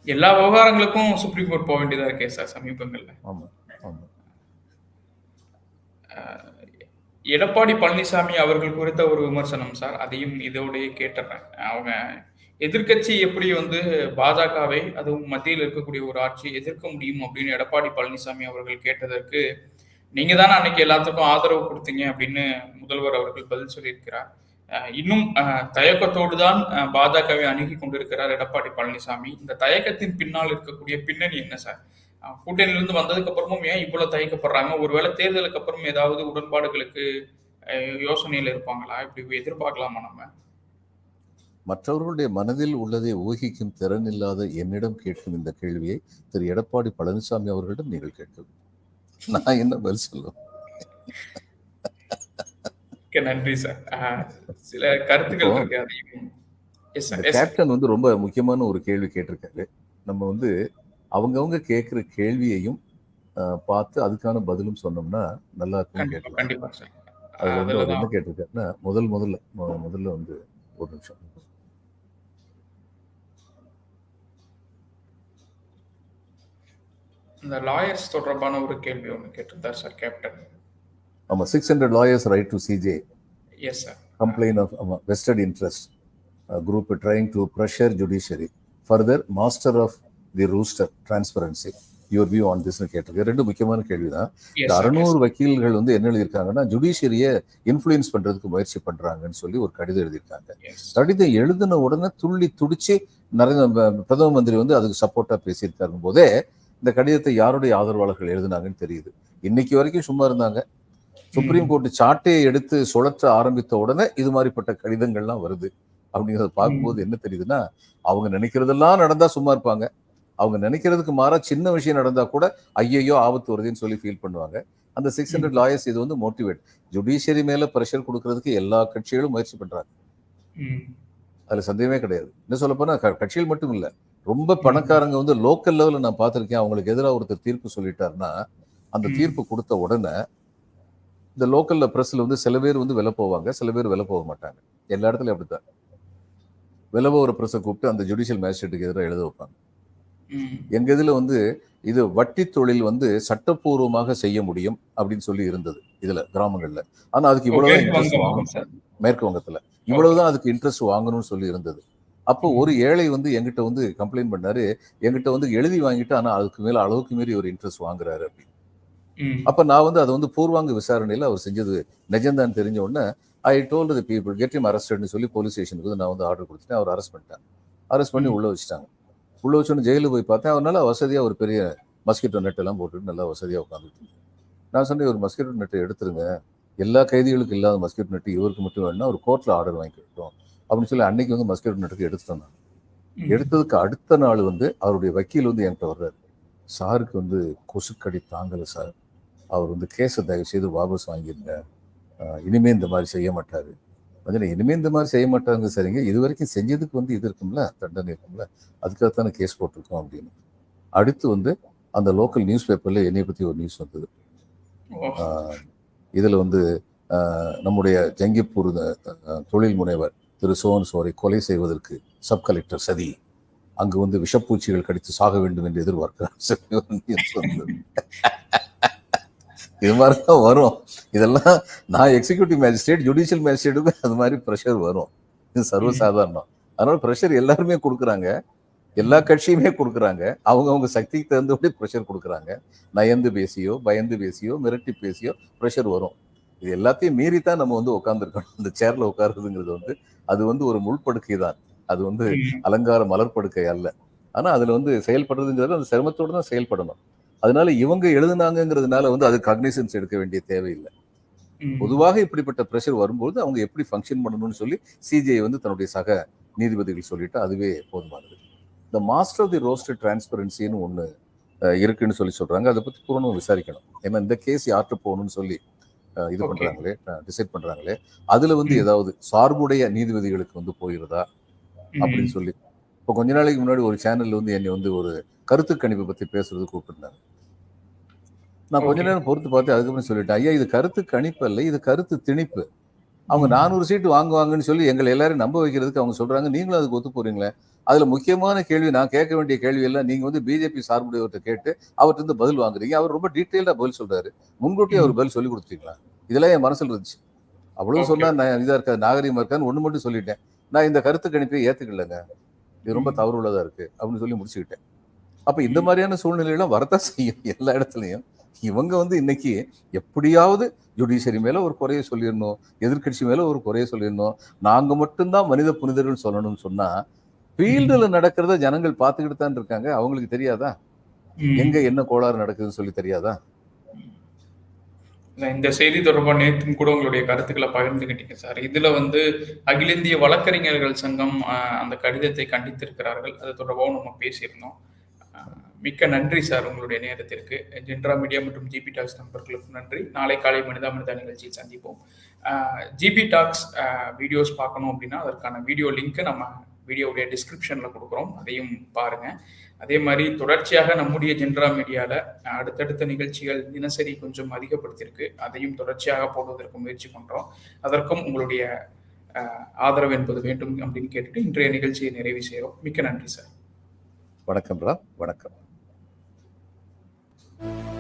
எல்லா விவகாரங்களுக்கும் சுப்ரீம் கோர்ட் போக வேண்டியதா இருக்கே சார் சமீபங்கள்ல. ஆமா ஆமா. எடப்பாடி பழனிசாமி அவர்கள் குறித்த ஒரு விமர்சனம் சார். அதையும் இதோடய கேட்டுறேன். அவங்க எதிர்க்கட்சி எப்படி வந்து பாஜகவை அதுவும் மத்தியில் இருக்கக்கூடிய ஒரு ஆட்சியை எதிர்க்க முடியும் அப்படின்னு எடப்பாடி பழனிசாமி அவர்கள் கேட்டதற்கு நீங்க தானே அன்னைக்கு எல்லாத்துக்கும் ஆதரவு கொடுத்தீங்க அப்படின்னு முதல்வர் அவர்கள் பதில் சொல்லியிருக்கிறார். இன்னும் தயக்கத்தோடு தான் பாஜகவை அணுகி கொண்டிருக்கிறார் எடப்பாடி பழனிசாமி. இந்த தயக்கத்தின் பின்னால் இருக்கக்கூடிய பின்னணி என்ன சார்? கூட்டணியிலிருந்து வந்ததுக்கு அப்புறமும் ஏன் இவ்வளவு தயக்கப்படுறாங்க ஒருவேளை தேர்தலுக்கு அப்புறம் ஏதாவது உடன்பாடுகளுக்கு யோசனையில இருப்பாங்களா? இப்படி எதிர்பார்க்கலாமா நம்ம? மற்றவர்களுடைய மனதில் உள்ளதை ஊகிக்கும் திறன் இல்லாத என்னிடம் கேட்கும் இந்த கேள்வியை திரு. எடப்பாடி பழனிசாமி அவர்களிடம் நீங்கள் கேட்கலாம் நான் என்ன பதில் சொல்லுவேன் நன்றி சார். சில கருத்துக்கள் இருக்கு கேப்டன் வந்து ரொம்ப முக்கியமான ஒரு கேள்வி கேட்டிருக்காரு. நம்ம வந்து அவங்கவங்க கேட்குற கேள்வியையும் பார்த்து அதுக்கான பதிலும் சொன்னோம்னா நல்லா கண்டிப்பா கேட்கலாம். அதுல வந்து அவர் என்ன கேட்டிருக்காருன்னா முதல் முதல்ல முதல்ல வந்து ஒரு நிமிஷம். இந்த லாயர்ஸ் தொடர்பான ஒரு கேள்வி ஒன்று கேட்டிருந்தார் சார் கேப்டன். ஆமா six hundred lawyers write to CJ yes sir complain of um, vested interest. Uh, group trying to pressure judiciary. Further master the rooster transparency your view on this கேட்டிருக்கு ரெண்டு முக்கியமான கேள்விதான். இந்த அறுநூறு வக்கீல்கள் வந்து என்ன எழுதியிருக்காங்கன்னா ஜுடிஷியரியை இன்ஃப்ளூயன்ஸ் பண்றதுக்கு முயற்சி பண்றாங்கன்னு சொல்லி ஒரு கடிதம் எழுதியிருக்காங்க. கடிதம் எழுதின உடனே துள்ளி துடிச்சு நரேந்திர பிரதம மந்திரி வந்து அதுக்கு சப்போர்ட்டா பேசியிருக்காரு போதே இந்த கடிதத்தை யாருடைய ஆதரவாளர்கள் எழுதினாங்கன்னு தெரியுது. இன்னைக்கு வரைக்கும் சும்மா இருந்தாங்க. சுப்ரீம் கோர்ட் சாட்டையை எடுத்து சுழற்ற ஆரம்பித்த உடனே இது மாதிரிப்பட்ட கடிதங்கள்லாம் வருது. அப்படிங்கிறத பார்க்கும்போது என்ன தெரியுதுன்னா அவங்க நினைக்கிறதெல்லாம் நடந்தா சும்மா இருப்பாங்க. அவங்க நினைக்கிறதுக்கு மாறா சின்ன விஷயம் நடந்தா கூட ஐயையோ ஆபத்து வருதுன்னு சொல்லி ஃபீல் பண்ணுவாங்க. அந்த சிக்ஸ் ஹண்ட்ரட் லாயர்ஸ் இது வந்து மோட்டிவேட் ஜுடிஷியரி மேல ப்ரெஷர் கொடுக்கறதுக்கு எல்லா கட்சிகளும் முயற்சி பண்றாங்க. அதுல சந்தேகமே கிடையாது. என்ன சொல்ல போனா கட்சிகள் மட்டும் இல்ல ரொம்ப பணக்காரங்க வந்து லோக்கல் லெவல்ல நான் பார்த்திருக்கேன். அவங்களுக்கு எதிராக ஒருத்தர் தீர்ப்பு சொல்லிட்டாருன்னா அந்த. தீர்ப்பு கொடுத்த உடனே இந்த லோக்கல்ல பிரஸ்ல வந்து சில பேர் வந்து விலை போவாங்க சில பேர் விலை போக மாட்டாங்க. எல்லா இடத்துலயும் அப்படித்தான். விலை போகிற பிரஸை கூப்பிட்டு அந்த ஜுடிஷியல் மேஜிஸ்ட்ரேட்டுக்கு எதிராக எழுத வைப்பாங்க. எங்க இதுல வந்து இது வட்டி தொழில் வந்து சட்டப்பூர்வமாக செய்ய முடியும் அப்படின்னு சொல்லி இருந்தது இதுல கிராமங்கள்ல. ஆனா அதுக்கு இவ்வளவுதான் மேற்கு இன்ட்ரெஸ்ட் வாங்கணும். மேற்கு வங்கத்துல. இவ்வளவுதான் அதுக்கு இன்ட்ரெஸ்ட் வாங்கணும்னு சொல்லி இருந்தது. அப்போ ஒரு ஏழை வந்து எங்கிட்ட வந்து கம்ப்ளைண்ட் பண்ணாரு. எங்கிட்ட வந்து எழுதி வாங்கிட்டு ஆனா அதுக்கு மேல அளவுக்கு மீறி ஒரு இன்ட்ரெஸ்ட் வாங்குறாரு அப்படின்னு. அப்ப நான் வந்து அதை வந்து பூர்வாங்க விசாரணையில அவர் செஞ்சது நிஜம்தான் தெரிஞ்ச உடனே I told the people get him அரஸ்டட்னு சொல்லி போலீஸ் ஸ்டேஷனுக்கு வந்து நான் வந்து ஆர்டர் கொடுத்துட்டேன். அவர் அரெஸ்ட் பண்ணிட்டேன். அரெஸ்ட் பண்ணி. உள்ள வச்சுட்டாங்க. உள்ள வச்சோன்னு ஜெயிலுக்கு போய் பார்த்தேன் அவர் நல்லா வசதியா ஒரு பெரிய மஸ்கிட்டோ நெட் எல்லாம் போட்டுட்டு நல்லா வசதியா உட்காந்துட்டு நான் சொன்னேன் ஒரு மஸ்கிட்டோ நெட்டை எடுத்துருங்க. எல்லா கைதிகளுக்கும் இல்லாத மஸ்கிட்டோ நெட் இவருக்கு மட்டும் வேணும்னா ஒரு கோர்ட்ல ஆர்டர் வாங்கிக்கிட்டோம் அப்படின்னு சொல்லி அன்னைக்கு வந்து மஸ்கிட்டோ நெட்டுக்கு எடுத்துட்டேன் நான். எடுத்ததுக்கு அடுத்த நாள் வந்து அவருடைய வக்கீல் வந்து என்கிட்ட வர்றாரு. சாருக்கு வந்து கொசுக்கடி தாங்கலை சார். அவர் வந்து கேஸை தயவு செய்து வாபஸ் வாங்கிருங்க. ஆஹ் இனிமே இந்த மாதிரி செய்ய மாட்டாரு. அதுல இனிமே இந்த மாதிரி செய்ய மாட்டாங்க சரிங்க. இது வரைக்கும் செஞ்சதுக்கு வந்து இது இருக்கும்ல தண்டனை இருக்கும்ல அதுக்காகத்தானே கேஸ் போட்டிருக்கோம் அப்படின்னு. அடுத்து வந்து அந்த லோக்கல் நியூஸ் பேப்பர்ல என்னை பத்தி ஒரு நியூஸ் வந்தது. இதுல வந்து நம்முடைய ஜங்கிப்பூர் தொழில் முனைவர் திரு சோன் சோரை கொலை செய்வதற்கு சப் கலெக்டர் சதி. அங்கு வந்து விஷப்பூச்சிகள் கடித்து சாக வேண்டும் என்று எதிர்பார்க்கிறார் சொல்லி ஒரு news வந்தது. இது மாதிரி தான் வரும். இதெல்லாம் நான் எக்ஸிக்யூட்டிவ் மேஜிஸ்ட்ரேட் ஜுடிஷியல் மேஜிஸ்ட்ரேட்டுக்கும் அது மாதிரி ப்ரெஷர் வரும். இது சர்வசாதாரணம். அதனால ப்ரெஷர் எல்லாருமே கொடுக்குறாங்க. எல்லா கட்சியுமே கொடுக்குறாங்க. அவங்க அவங்க சக்திக்கு தகுந்தபடி ப்ரெஷர் கொடுக்குறாங்க. நயந்து பேசியோ பயந்து பேசியோ மிரட்டி பேசியோ ப்ரெஷர் வரும். இது எல்லாத்தையும் மீறி தான் நம்ம வந்து உட்காந்துருக்கணும் அந்த சேர்ல உட்காருறதுங்கிறது வந்து அது வந்து ஒரு முள்படுக்கை தான் அது வந்து. அலங்கார மலர்படுக்கை அல்ல. ஆனா அதுல வந்து செயல்படுறதுங்கிறது அந்த சிரமத்தோட தான் செயல்படணும். அதனால இவங்க எழுதுனாங்கங்கிறதுனால வந்து அது கக்னிசன்ஸ் எடுக்க வேண்டிய தேவையில்லை. பொதுவாக இப்படிப்பட்ட ப்ரெஷர் வரும்போது அவங்க எப்படி ஃபங்க்ஷன் பண்ணணும்னு சொல்லி சிஜிஐ வந்து தன்னுடைய சக நீதிபதிகள் சொல்லிட்டு அதுவே போதுமானது இந்த மாஸ்டர் ஆஃப் தி ரோஸ்டர் டிரான்ஸ்பரன்சின்னு ஒன்று இருக்குன்னு சொல்லி சொல்றாங்க அதை பத்தி பூரணம் விசாரிக்கணும் ஏன்னா இந்த கேஸ் யார்கிட்ட போகணும்னு சொல்லி இது. பண்றாங்களே டிசைட் பண்றாங்களே அதுல வந்து. ஏதாவது சார்புடைய நீதிபதிகளுக்கு வந்து போயிருதா. அப்படின்னு சொல்லி இப்போ கொஞ்ச நாளைக்கு முன்னாடி ஒரு சேனல்ல வந்து என்னை வந்து ஒரு கருத்து கணிப்பு பத்தி பேசுறது கூப்பிட்டுருந்தாங்க நான் கொஞ்ச. நேரம் பொறுத்து பார்த்து அதுக்கப்புறம் சொல்லிட்டேன். ஐயா இது கருத்து கணிப்பு அல்ல இது கருத்து திணிப்பு. அவங்க. நானூறு சீட்டு வாங்குவாங்கன்னு சொல்லி எங்களை எல்லாரும் நம்ப வைக்கிறதுக்கு அவங்க சொல்றாங்க. நீங்களும் அதுக்கு ஒத்து போறீங்களே? அதுல முக்கியமான கேள்வி நான் கேட்க வேண்டிய கேள்வி எல்லாம் நீங்க வந்து பிஜேபி சார்புடையவர்கிட்ட கேட்டு அவர்கிட்ட இருந்து பதில் வாங்குறீங்க. அவர் ரொம்ப டீட்டெயில்டா பதில் சொல்றாரு. முன்கூட்டியே அவர் பதில் சொல்லி கொடுத்துட்டீங்களா? இதெல்லாம் என் மனசுல இருந்துச்சு. அவ்வளவு. சொன்னா நான் இதா இருக்கா நாகரிகமா இருக்கான்னு ஒண்ணு மட்டும் சொல்லிட்டேன். நான் இந்த கருத்து கணிப்பை ஏத்துக்கலங்க. இது ரொம்ப. தவறு உள்ளதா இருக்கு அப்படின்னு சொல்லி முடிச்சுக்கிட்டேன். அப்ப இந்த மாதிரியான சூழ்நிலையெல்லாம் வரத்தான் செய்யும் எல்லா இடத்துலயும். இவங்க வந்து இன்னைக்கு எப்படியாவது ஜுடிஷியரி மேல ஒரு குறைய சொல்லிடணும் எதிர்க்கட்சி மேல ஒரு குறைய சொல்லிடணும். நாங்க மட்டும்தான் மனித புனிதர்கள் சொல்லணும்னு சொன்னா ஃபீல்டுல நடக்கிறத ஜனங்கள் பார்த்துக்கிட்டு தான் இருக்காங்க. அவங்களுக்கு தெரியாதா. எங்க என்ன கோளாறு நடக்குதுன்னு சொல்லி தெரியாதா? இந்த செய்தி தொடர்பாக நேற்றும் கூட உங்களுடைய கருத்துக்களை பகிர்ந்துக்கிட்டீங்க சார். இதுல வந்து அகில இந்திய வழக்கறிஞர்கள் சங்கம் அந்த கடிதத்தை கண்டித்திருக்கிறார்கள். அது தொடர்பாகவும் நம்ம பேசியிருந்தோம். மிக்க நன்றி சார் உங்களுடைய நேரத்திற்கு. ஜென்ட்ரா மீடியா மற்றும் ஜிபி டாக்ஸ் நண்பர்களுக்கும் நன்றி. நாளை காலை மனிதா மனிதா நிகழ்ச்சியில் சந்திப்போம். ஜிபி டாக்ஸ் வீடியோஸ் பார்க்கணும் அப்படின்னா அதற்கான வீடியோ லிங்க்கை நம்ம வீடியோவுடைய டிஸ்கிரிப்ஷனில் கொடுக்குறோம். அதையும் பாருங்க. அதே மாதிரி தொடர்ச்சியாக நம்முடைய ஜென்ரா மீடியாவில் அடுத்தடுத்த நிகழ்ச்சிகள் தினசரி கொஞ்சம் அதிகப்படுத்தியிருக்கு. அதையும் தொடர்ச்சியாக போடுவதற்கு முயற்சி பண்ணுறோம் அதற்கும் உங்களுடைய ஆதரவு என்பது வேண்டும் அப்படின்னு கேட்டுட்டு இன்றைய நிகழ்ச்சியை நிறைவு செய்கிறோம். மிக்க நன்றி சார். வணக்கம் ராம். வணக்கம். thank you